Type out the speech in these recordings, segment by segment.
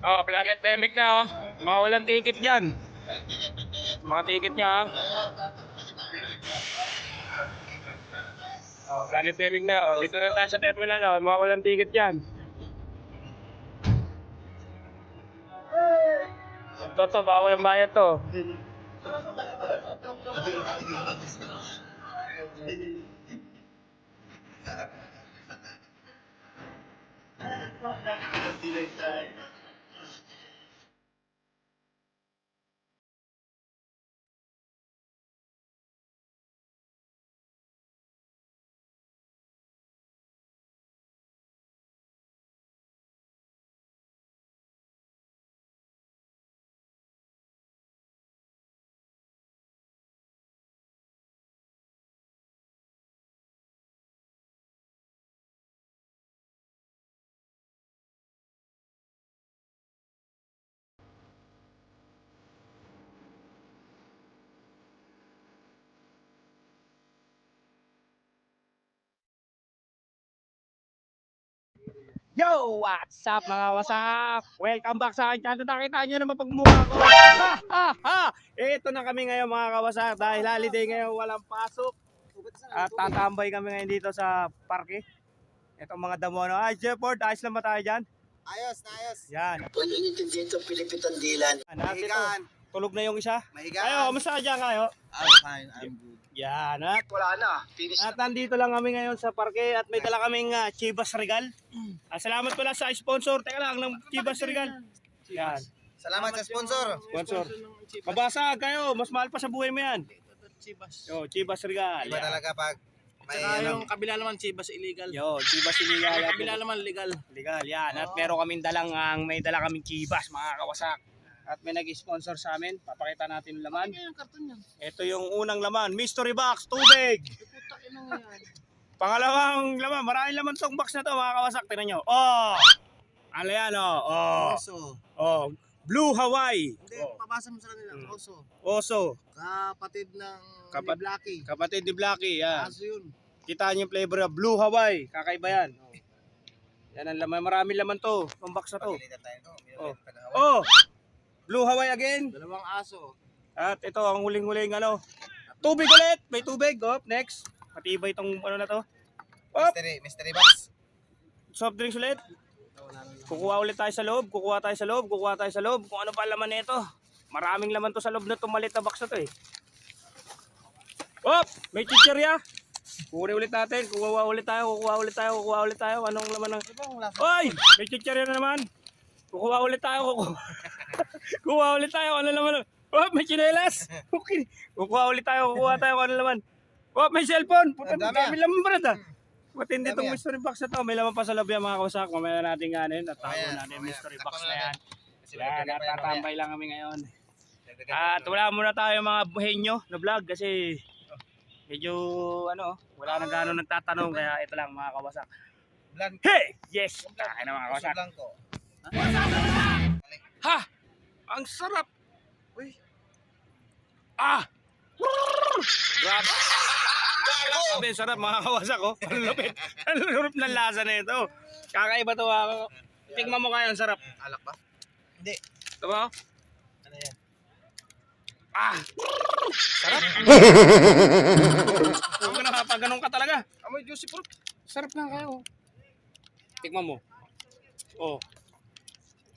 Oh, Planet Demic na oh. Mga walang ticket dyan. Mga ticket niya. Oh, Planet Demic na oh. Dito na tayo sa terminal oh. Mga walang ticket dyan. Ito to, bawal yung bayad to. Yo! What's up mga wasak? Welcome back sa akin channel. Nakita nyo naman pagmukha ko. Ha! Ha! Ha! Ito na kami ngayon mga kawasak. Dahil holiday ngayon walang pasok. At tatambay kami ngayon dito sa parke. Itong mga damo. No? Ay, Jefford, ayos lang ba tayo dyan? Ayos na ayos. Yan. Pwede nyo din itong pilipitan dilan. Ito, tulog na yung isa. Mahigaan. Ayo, kamusta ka dyan kayo? I'm fine, I'm good. Yan, at, Wala na. Finish at nandito lang kami ngayon sa parke at may dala kaming uh, Chivas Regal. Ah, salamat pala sa sponsor. Teka lang, ng Chivas Regal. Yan. Salamat sa sponsor. Sponsor. Mabasa kayo, mas mahal pa sa buhay mo yan. Yo, Chivas Regal. Iba Yan. talaga pag may Saka ano. yung kabila naman Chivas illegal. Yo, Chivas. Yung kabila naman legal. Legal, yan. At meron kaming dalang, ang may dala kaming Chivas, mga kawasak. At may nag-sponsor sa amin. Papakita natin yung laman. Ano yung karton yan? Ito yung unang laman, mystery box, tubig. Pangalawang laman, maraming laman tong box na to, mga kawasak. Tingnan nyo. Oh! Ano yan, oh? Oh, Oso. oh. Blue Hawaii. Hindi, Oh. pabasa mo sa kanila. Hmm. Oso. Oso. Kapatid ng Kapat- ni Blacky. Kapatid ni Blacky, yan. Aso yun. Kita niyo yung flavor na Blue Hawaii. Kakaiba yan. Oh. Yan ang laman. Maraming laman to. Itong box na to. Pagilitan tayo to. Oh. Oh! Blue Hawaii again. Dalawang aso. At ito ang huling-huling ano. Tubig ulit. May tubig. Oh, next. Matibay itong ano na to. Oh, Mystery, mystery box. soft drinks ulit. Kukuha ulit tayo sa loob. Kukuha tayo sa loob. Kukuha tayo sa loob. Kung ano pa laman nito. Maraming laman to sa loob na itong maliit na box na to eh. Oh! May chichirya. Kukuha ulit natin. Kukuha ulit tayo. Kukuha ulit tayo. Kukuha ulit tayo. Anong laman ng... Oy! May chichirya na naman. Kukuha ulit tayo. Kukuha, kukuha ulit tayo. Ano naman? Oh, may chinelas. Okay. Kukuha ulit tayo. Kukuha tayo. Ano naman? Oh, may cellphone. Puta, Ang dami dami laman brad ah. Matindi Dami itong ah. mystery box na to. May laman pa sa loob yan mga kawasak. Mamaya natin ganin. At tapo Mamaya, natin yung mystery box na yan. Yan, dagdagan at pa yan mamaya. tatambay lang kami ngayon. At wala muna tayo mga buhenyo na vlog kasi medyo ano, wala nang gano'ng nagtatanong kaya ito lang mga kawasak. Hey! Yes! Kain na mga kawasak. Ha! Ang sarap! Uy! Ah! Grabe! Grabe, ang sarap mga kawasak oh. Ang lupit. Ang lupit ng lasa na ito. Kakaiba to ako. Tingnan mo kaya ang sarap. Alak ba? Hindi. Ito ba? Ano yan? Ah! Sarap! Huwag ka nakapaganon ka talaga. Amoy juicy fruit. Sarap lang kayo. Tikman mo. Oh.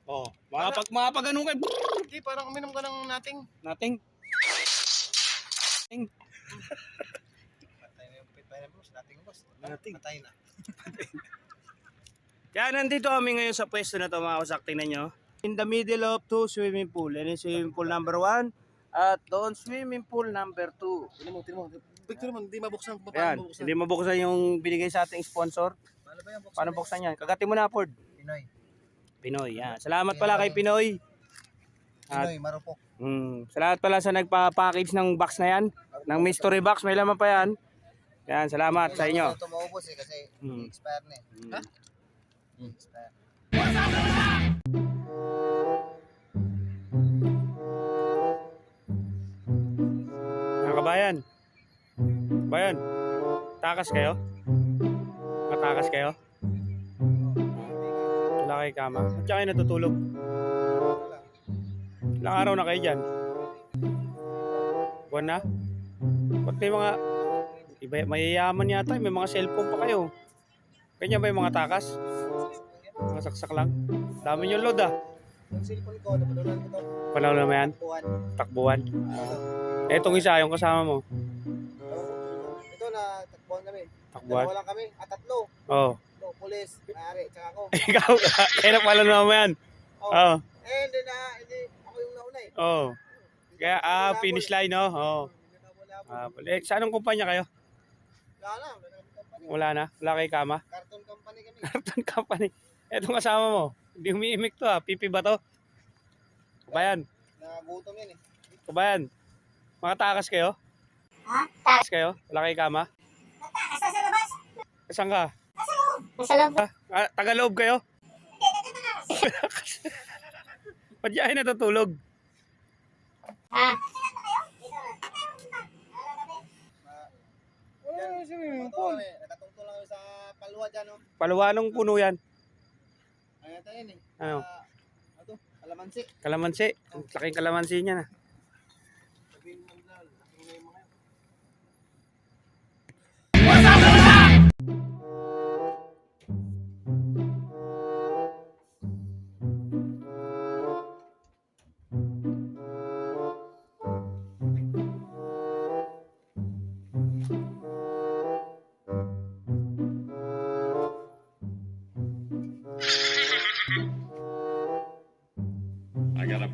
Oh, makapag makapaganon kayo. Hindi, parang uminom ka ng nating. Nothing. Patay na yung patay na boss. Dating boss. Dating. Patay na. Kaya nandito kami ngayon sa pwesto na to mga kasak. Tingnan nyo. In the middle of two swimming pool. Yan yung swimming pool number one. At doon swimming pool number two. Tinan mo, tinan mo. Picture mo, hindi mabuksan. Yan. Paano mabuksan? Hindi mabuksan yung binigay sa ating sponsor. Paano ba yan? box? Paano buksan yan? Kagati mo na, Ford. Pinoy. Pinoy. Yan. Salamat pala kay Pinoy. At Pinoy, marupok. Mm, salamat pala sa nagpa-package ng box na yan. Ng mystery box, may laman pa yan. Yan, salamat sa inyo. Ito maubos eh kasi Mm. expire na eh. Mm. Expire. Mga kabayan. Bayan. Takas kayo? Matakas kayo? Kayo kama? At saka kayo natutulog? Ilang araw na kayo dyan? Buwan na? Ba't may mga... Iba, mayayaman yata, may mga cellphone pa kayo. Kanya ba yung mga takas? Mga saksak lang? Dami yung load ah. Yung cellphone ko, napanulan ko to. Panahon na yan? Takbuhan. Etong isa, yung kasama mo. Ito na, takbuhan kami. Takbuhan. Dalawa lang kami, at tatlo. Oo. Oh. Pulis, mayari, tsaka ako. Ikaw, kaya na pala naman yan. Oh. Oo. Eh, hindi na, hindi, ako yung nauna eh. Oo. Kaya, ah, finish line, no? Oo. Po. Ah, eh, sa anong kumpanya kayo? Wala na, wala na company. Wala na? Wala kay kama? Carton company kami. Carton company. Etong kasama mo. Hindi umiimik to ah. Pipi ba to? Kabayan. Nagutom yan eh. Kabayan. Mga takas kayo? Ha? Takas kayo? Wala kay kama? Nasa sa labas. Saan ka? Nasa loob. Ah, Tagaloob kayo? Ba't yan ay natutulog? Ah, Wala swimming pool. Nakatungtong lang sa palwa dyan, no? Paluwanong puno yan. Ano eh. Ano? Ah, ano to? Kalamansi. Kalamansi. Ang Laking kalamansi niya na. Sabihin mo na, laki na yung mga yan. I got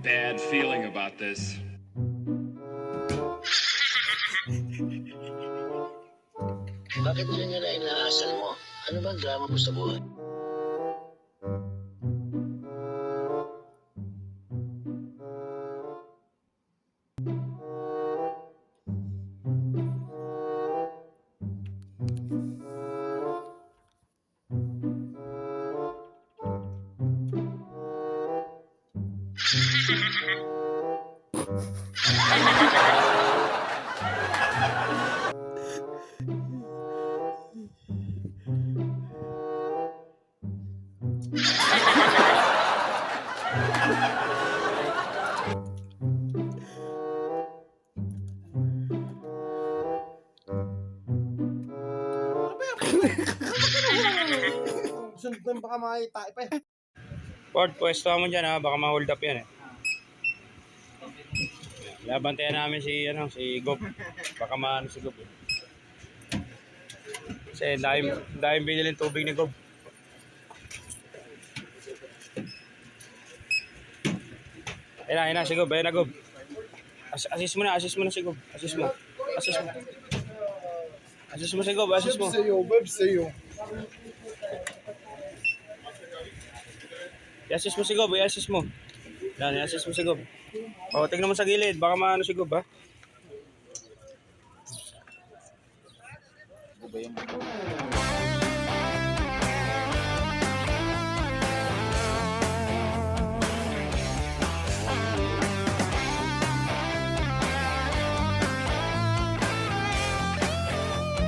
bad feeling about this. Bakit mo? Ano ba ang drama mo sa buhay? Sunod yung baka makita pa eh. Ford, pwesto mo dyan ha. Baka ma-hold up yan eh. Labantayan namin si, ano, si Gob. Baka maano si Gob. eh. Kasi dahil, dahil binili ng tubig ni Gob. Ayun na, ayun na si Gob. Ayun na Gob. As assist mo na, assist mo na si Gob. Assist mo. Assist mo. Assist mo si Gob, assist mo. Sa'yo, web sa'yo. I-assist mo si Gob, i-assist mo. Yan, i-assist mo si Gob. O, tingnan mo sa gilid, baka maano si Gob, ha? Ano ba yung